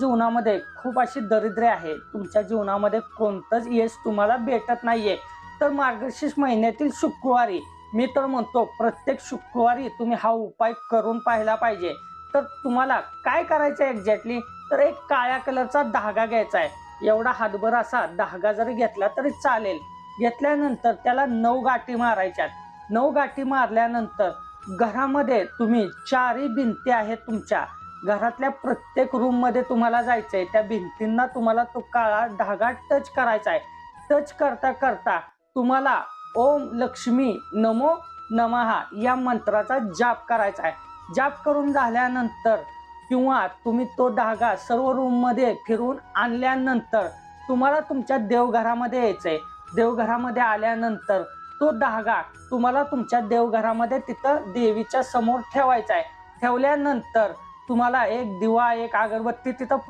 जीवनामध्ये खूप अशी दरिद्रे आहे तुमच्या जीवनामध्ये कोणतंच यश तुम्हाला भेटत नाहीये. तर मार्गशीर्ष महिन्यातील शुक्रवारी मी तर म्हणतो प्रत्येक शुक्रवारी तुम्ही हा उपाय करून पाहिला पाहिजे. तर तुम्हाला काय करायचं आहे एक्झॅक्टली तर एक काळ्या कलरचा धागा घ्यायचा आहे. एवढा हातभर असा धागा जरी घेतला तरी चालेल. घेतल्यानंतर त्याला नऊ गाठी मारायच्यात नऊ गाठी मारल्यानंतर घरामध्ये तुम्ही चारही भिंती आहेत तुमच्या. घरातल्या प्रत्येक रूममध्ये तुम्हाला जायचं आहे त्या भिंतींना तुम्हाला तो काळा धागा टच करायचा आहे टच करता करता तुम्हाला ओम लक्ष्मी नमो नमहा या मंत्राचा जाप करायचा आहे जाप करून झाल्यानंतर किंवा तुम्ही तो धागा सर्व रूममध्ये फिरून आणल्यानंतर तुम्हाला तुमच्या देवघरामध्ये यायचं आहे देवघरामध्ये आल्यानंतर तो धागा तुम्हाला तुमच्या देवघरामध्ये तिथं देवीच्या समोर ठेवायचा आहे ठेवल्यानंतर तुम्हाला एक दिवा एक अगरबत्ती तिथं